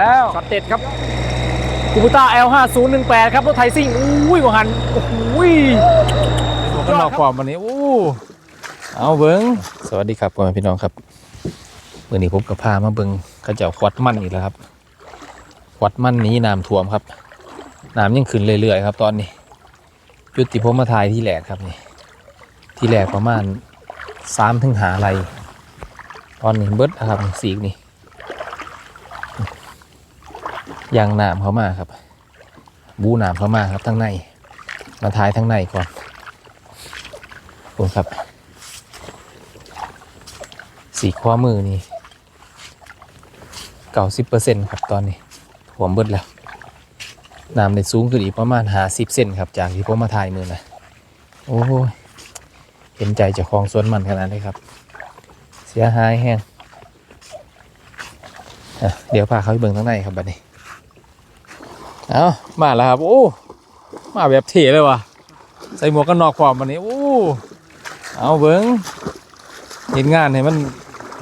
แล้วช็อตเด็ดครับคูบูต้า L5018 ครับรถไทยซิ่งอุ้ยบังหันโอ้โหยตัวกันนอกความวันนี้อู้เอาเบิ้งสวัสดีครับพ่อแม่พี่น้องครับเมื่อนี้ผมกับพามาเบิ้งเขาเจ้าควัดมันอีกแล้วครับควัดมันนี้น้ำท่วมครับน้ำยังขึ้นเรื่อยๆครับ ตอนนี้จุดที่ผมมาถ่ายที่แหลกครับนี่ที่แหลกประมาณสามถึงหาไรตอนนี้เบิดนะครับสีกนี่ ยางหน้ำเขามาครับ บูหน้ำเขามาครับทั้งใน มาถ่ายทั้งในก่อนขอบคุณครับ สีขวามือนี่เก้าสิบเปอร์เซ็นต์ครับตอนนี้ถ่วเบิดแล้วน้ำในสูงขึ้นอีกประมาณหาสิบเซนครับ จากที่ผมมาถ่ายมือนะโอ้ยเห็นใจจะคลองสวนมันขนาดนี้ครับ เสียหายแห้งเดี๋ยวพาเขาไปเบิ่งข้างในครับบัดนี้ เอามาแล้วครับ โอ้ มาแบบเท่เลยว่ะ ใส่หมวกกันนอกความวันนี้ โอ้ เอาเบิ้งเห็นงานให้มัน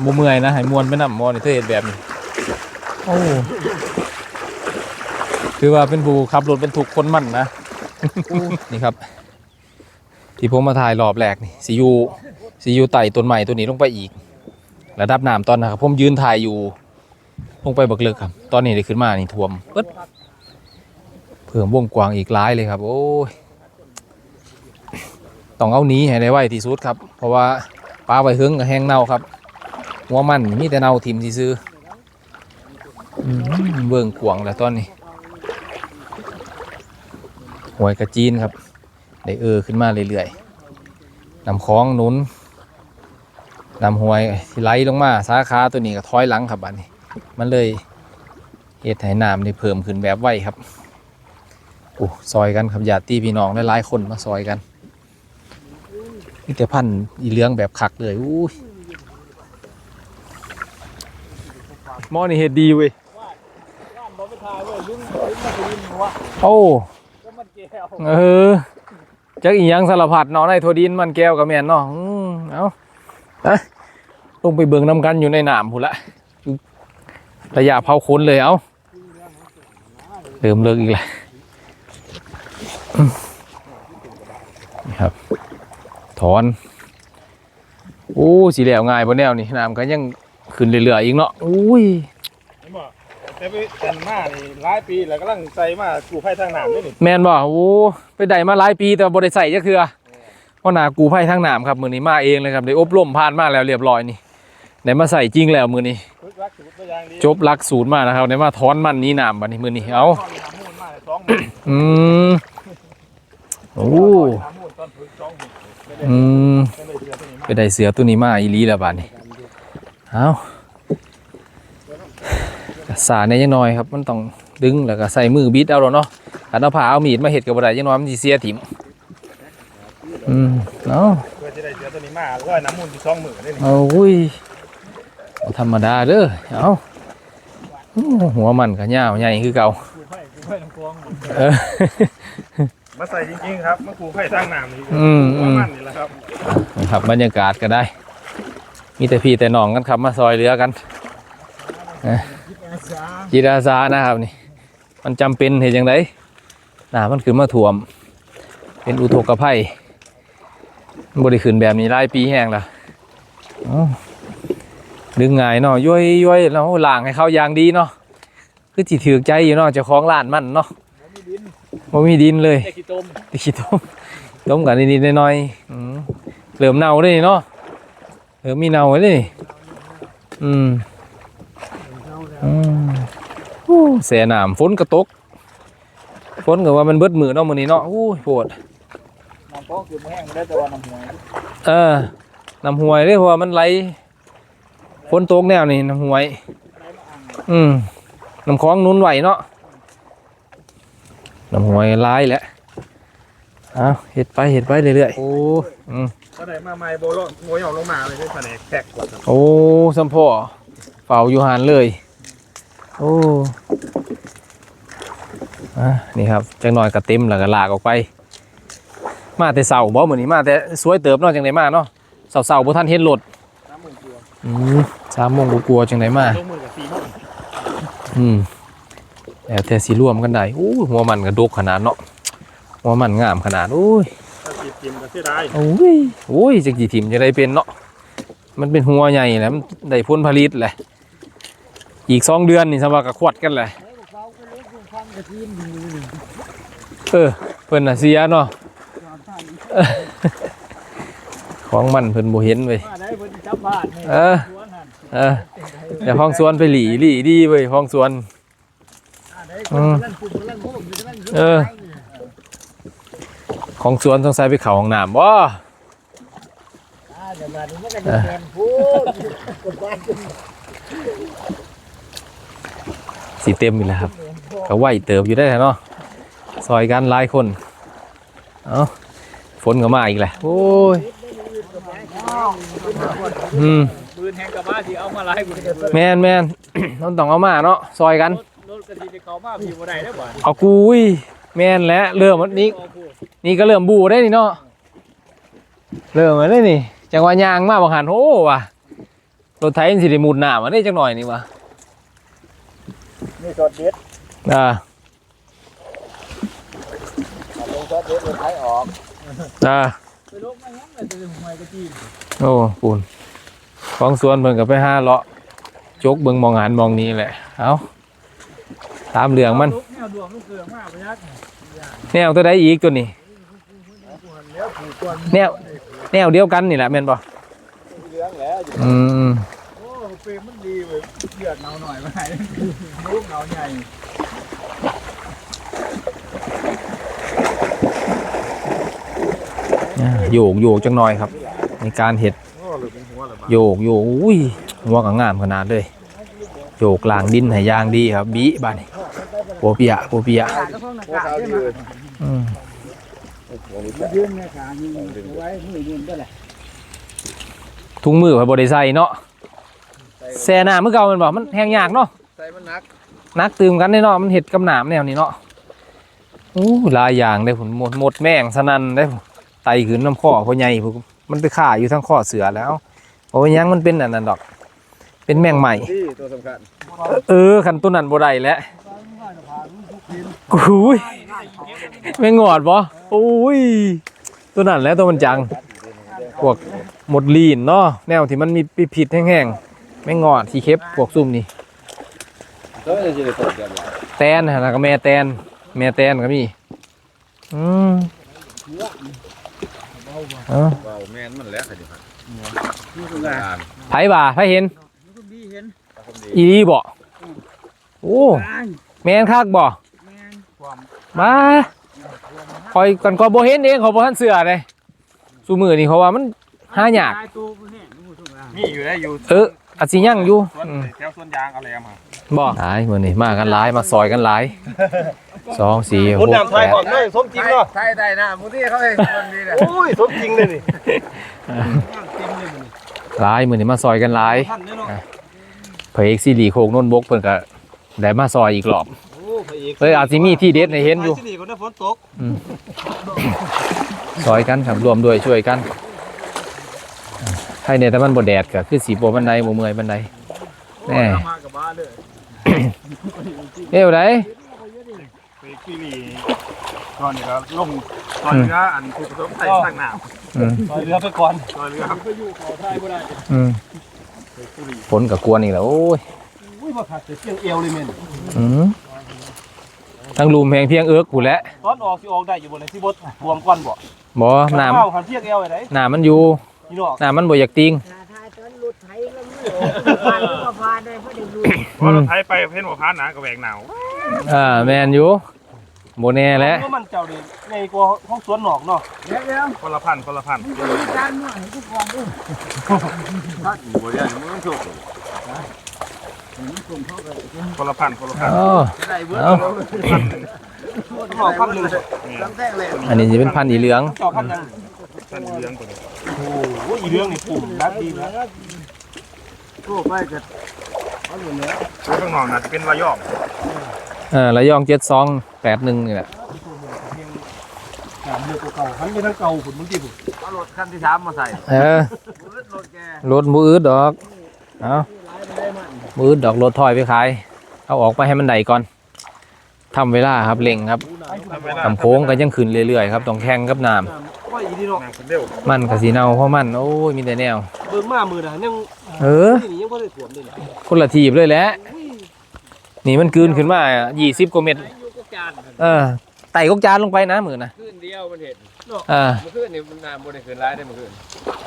บ่เมื่อยนะ ให้มวนไปนำมอนี่เธอเห็นแบบนี้ โอ้คือว่าเป็นผู้ขับรถเป็นถูกคนมั่นนะ นี่ครับ ที่ผมมาถ่ายรอบแรกนี่ซียูซียูไต่ต้นใหม่ตัวนี้ลงไปอีก ระดับน้ำตอนนะครับผมยืนถ่ายอยู่ลงไปบักเลิกครับ ตอนนี้ได้ขึ้นมานี่ท่วมปึ๊ด พิ่มวงกว้างอีกหลายเลยครับ โอ้ยต้องเอาหนี้ให้ได้ไวที่สุดครับ เพราะว่าปลาไว้หึงกับแห้งเน่าครับหัวมันนี่มีแต่เน่าทิมซื้อๆอืมเบิ่งกวางแล้วตอนนี้หวยกระจีนครับได้เออขึ้นมาเรื่อยๆนำคล้องหนุนนำหวยที่ไหลลงมาสาขาตัวนี้ก็ถอยหลังครับบัดนี้ มันเลยเหตุให้น้ำได้เพิ่มขึ้นแบบไวครับ โอ้ซอยกันครับญาติพี่น้องหลายๆคนมาซอยกันมีแต่พันธุ์อีเหลืองแบบคักเลยอู้ยหมอนี่เห็ดดีเว้ยโอ้เออจักอีหยังสารพัดเนาะในโทดินมันแก้วกับแม่นเนาะอืมเอาอะลงไปเบิ่งน้ำกันอยู่ในหน้ำพูนละระยะเผาขนเลยเอาเริ่มเลิกอีกแล้ว นี่ครับ ถอน โอ้สีเหลวง่ายบนแนวนี่น้ำก็ยังขึ้นเรื่อยๆอีกเนาะอุ้ยผมบอกแต่ไปแต่นมานี่หลายปีแล้วกำลังใส่มากูไผ่ทางน้ำด้วยนี่แมนบ่โอ้ไปได้มาหลายปีแต่บ่ได้ใส่จักเทื่อเพราะหนากูไผ่ทางน้ำครับมือนี้มาเองเลยครับได้อบรมผ่านมาแล้วเรียบร้อยนี่ได้มาใส่จริงแล้วมือนี้ฝึกรักสูตรตัวอย่างดีจบหลักสูตรมานะครับได้มาถอนมันนี้น้ำบัดนี้มือนี้เอาตอนนี้หามู โอ้หามูลตอนฝึกสองหมื่นอืมก็ไปได้เสือตัวนี้มาอีลีแล้วบาดนี้เอาสาเนี่ยยังน้อยครับ มันต้องดึงแล้วก็ใส่มือบิดเอาแล้วเนาะขันเอาผ้าเอามีดมาเห็ดกับบ่ได้ยังน้อยมันสิเสียถิ่มอืมเนาะเพื่อจะได้เดือตัวนี้มาร้อยน้ำมูลที่สองหมื่นได้นี่เอาอุ้ยธรรมดาเด้อเอาหัวมันก็ยาวใหญ่คือเก่าไผ่กูไผ่น้ำกวงเออ มาใส่จริงๆครับมากูไผ่ทางน้ำนี่อืมอืหัวมมันนี่แหละครับนะครับบรรยากาศก็ได้ มีแต่พี่แต่น้องกันครับมาซอยเหลือกันนะจิตอาสานะครับนี่ มันจำเป็นเหตุอย่างไรน้ำมันขึ้นมาท่วม เป็นอุทกภัยมันบริขึ้นแบบนี้หลายปีแห้งแล้วเอ้าดึงง่ายเนาะย้อยย้อยแล้วล้างให้เขาอย่างดีเนาะคือจิถือใจอยู่เนาะเจ้าของร้านมันเนาะ บ่มีดินเลยไอ้ขี้ต้มตะขี้ต้มต้มกันนิดๆหน่อยๆอืมเหลือมเน่าเลยเนาะเหลือมมีเน่าเลยนี่อืมอืมโอ้แสน้ำฝนกระตกฝนก็ว่ามันเบิดมือเนาะมื้อนี้เนาะโอ้ยปวดน้ำกวงคือแห้งได้แต่ว่าน้ำหวยเออน้ำห้วยเลยเพราะว่ามันไหลฝนตกแนวนี่น้ำห้วย อืมน้ำคลองหนุนไหวเนาะ น้ำห้วยไหลายแหละเอาเห็ดไปเห็ดไปเรื่อยๆโอ้อืมก็ได้มาใหม่โบโลโงยออกลงมาเลยได้แผนกแท็กกว่าครับโอ้สัมพ่อเฝ้าอยู่หานเลย โอ้อะนี่ครับจังหน่อยก็เต็มแล้วก็ลากออกไป มาแต่เสาบ่เหมือนนี้มาแต่สวยเติบเนาะจังไดมาเนาะเสาเสาๆบ่ทันเห็นรถน้ำมูลกลัวอืมสามโมงกลัวาๆจังไดมาลงมือกับสี่โมงอืม แล้วแต่สิรวมกันได้อู้หัวมันกระดกขนาดเนาะหัวมันงามขนาดโอ้ยถ้าจีบกินก็เสียดายโอ้ยโอ้ยจักกี่ถิ่มจะได้เป็นเนาะมันเป็นหัวใหญ่แหล้วมันได้ผลผลิตแหละอีกสองเดือนนี่สบายกับขวดกันแหละเออเพิ่นน่ะเสียเนาะของมันเพิ่นบ่เห็นเว้ยมาได้เพิ่นจับบ้านนี่เออสวนหั่นเออเดี๋ยวห้องสวนไปหลีหลีดีเว้ยห้องสวน อ่าได้อืมกำลังปลูกกำลังโฮมอยู่กำลังยู่เออ ของสวนต้องใส่ไปเข้าห้องน้ำบ่อ่าเดี๋ยวมาดูมันก็จะแทนพูดกดบ้านขึ้นสิเต็มอยู่แล้วครับก็ไหวเติบอยู่ได้แหละเนาะซอยกันหลายคน เอ้าฝนก็มาอีกแหละโอ้ยอืมปืนแห่งกับบ้านที่เอามาไล่บุญแมนแมนต้องต้องเอามาเนาะซอยกัน รถกระดิ่งไปเขามาพี่บ่ได้ได้อบ่เอากุยแมนแล้วเริ่มนี้ นี่ก็เริ่มบูได้นี่เนาะเริ่มมาได้นี่จังหวะยางมาบางหันโอ้ว่ะรถไถมันสิได้มุดหน้ามาได้จังหน่อยนี่วะนี่สดเด็ดอ่าเอาลงสดเด็ดเลยไถออกอ่าไปลงมายังเลยจะถึงหวยกระจีนโอ้ปูนของสวนเพิ่นก็ไปห้าเลาะจกเบิ่งมองหันมองนี้แหละเอา ตามเหลืองมันแนวดวงลูกเกลือมากไปยักแนวตัวใดอีกตัวนี้แนแนวแนวเดียวกันนี่แหละแม่นบ่เหลืองแล้วอืมโอ้เฟรมมันดีเว้ยเลือดเงาหน่อยมาให้ลูกเงาใหญ่โยกโยกจังหน่อยครับ ในการเห็ดโยกโยกอุ้ยหัวก็งามขนาดเลยโยกลางดินห้ยางดีครับบีบาดนี่ โปเปียโปเปียแล้วพวกนักการใช่ไหมอืมยืนเนี่ยขายืนไว้มือยืนก็แหละถุงมือไว้บ่ได้ใส่เนาะแซ่น้ำมื้อเก่าแมันบ่มันแห้งยากเนาะใส่มันนักนักตื่มกันได้เนาะมันเห็ดกับหนามแนวนี้เนาะอู้หลายอย่างได้ผลหมดหมดแม่งสนันได้ผลไตขึ้นน้ำข้อพ่อใหญ่พุ่นมันไปข่าอยู่ทั้งข้อเสือแล้วโอ้ยยังมันเป็นอันนั้นดอก เป็นแมงใหม่ที่ตัวสำคัญเออคันต้นนั้นบ่ได้แล้ว กูยไม่งอดบ่โอ้ย ตัวนั้นแล้วตัวมันจัง พวกหมดลีนเนาะ แนวที่มันมีปีผิดแห้งๆ ไม่งอดที่เค็บพวกซุ่มนี่แตนแตนะแล้วก็แม่แตน แม่แตนก็มี อืมเอ้าว้าวแม่นมันแล้วค่ะดิครับไผบ่าไผเห็นดีเห็นอีดีบ่โอ้ แม่นคักบ่ มนความมาคอยกันก็บ่เห็นเองเขาบ่ทันเสือเลยซุมือนี่เขาว่ามันหายากตายตัวผู้แห้งผู้ทุกอย่างมีอยู่ได้อยู่เอออาจสิยังอยู่สวนอืมแถวสวนยางเอาอะไรมาบ่หลายมื้อนี้มากันหลายมาซอยกันหลายสองสี่หคุณกนำไทแปยดก่อนเลยสมจริงเนาะไทยได้นะมูที่เขาเองคนนี้แหละโอ้ยสมจริงเลยนี่หลายมื้อนี้มาซอยกันหลายท่านเนี่ยเนาะพระเอกซีรีส์โคกนนท์บกเพิ่นก็ได้มาซอยอีกรอบโอ้พระ เอกเลยอาจสิมีที่เด็ดให้เห็นอยู่ที่นี่ก็ได้ฝนตกซอยกันครับรวมด้วยช่วยกันให้เนี่ยแต่มันบ่แดดก็คือสีบ่บันไดบ่เมื่อยบันไดแน่มากับบ้านเลยเอ้วไดพระเอกที่นี่ก่อนนี่ก็ลงตอนเรืออันผู้ประสบภัยทางน้อืมำตอนเรือไปก่อนตอนเรือครับไปอยู่ขอไทยบ่ได้อืมฝนก็กวนอีกแล้วโอ้ยอุ้ยมาขัดแต่เพียงเอวเลยเมนอืม ทั้งลุมแหงเพียงเอิกกูนแหละตอนออกสิออกได้อยู่บนในที่บดรวมก่อนบ่บ่น้ข้าวหันเพียงเอวไอ้ไหนำน้ำมันอยู่นี่เนาะน้ำมันบ่อยากติงถ้าถ้าตอนหลุดไทยแล้วไม่ผ่านก็ผ่านได้เพราะเด็กหลุดพอเราไทยไปเพ่นหัวพานหนากับแหวกหนาวอ่าแม่นอยู่บ่แน่แหละเพราะมันเจ้าดิในกว่าห้องสวนหนอกเนาะเดี๋ยวเดี๋ยวคนละพันคนละพันการมั่วให้ทุกคนดูบัวใหญ่มึงต้องถูก คนละพันคนละพันอ๋อได้เบิดเอาหอกพันหนึ่งตั้งแต่เลยอันนี้จะเป็นพันธุ์อีเหลืองเจ้าพันยังพันอีเรื่องตัวนี้โอ้โหอีเรื่องนี่ปุ่มแบบดีนะโอ้ไปก็เอาอยู่แล้วตัวข้างนอกน่ะจะเป็นวายอมเออระยอง7281นี่แหละงามเลือกเก่าหันไปทางเก่าผุนเมื่อกี้ผุนเอารถคันที่สามมาใส่เออรถรถแกรถบ่อืดดอก เอา บ่อืดดอกรถถอยไปขาย เอาออกไปให้มันได้ก่อนทำเวลาครับเร่งครับทำไมล่ะทำโค้งก็ยังขึ้นเรื่อยๆครับต้องแข่งกับน้ว่าอีดีเนาะน้ำคนเดียวำมันกับสีเนาเพราะมันโอ้ยมีแต่แนวเบิ่งมามือน่ะยังเออนี่ยังบ่ได้ถ่วมเลยนะคนละทีบเลยแหละนี่มันกลืนขึ้นมายี่สิบกว่าเม็ดเออไต่กกจานลงไปนะมือนะขึ้นเดียวมันเห็นอ่ามันขึ้นนี่มันน้ำบนได้ขึ้นร้ายได้มันขึ้น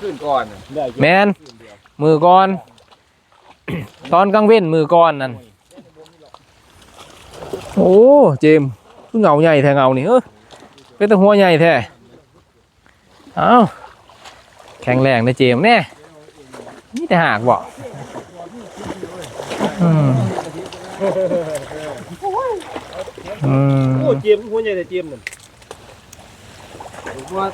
ขึ้นก่อนน่ะแมนมือก่อน ตอนกลางเว้นมือก่อนนั่นโอ้เจมส์คือเงาใหญ่แท้เงานี่เออเป็นแตะหัวใหญ่แท้เอ้าแข็งแรงนะเจมส์แน่นี่แต่หากบ่อืมอืม โอ้เจมส์หัวใหญ่แต่เจมส์นั่นผมว่า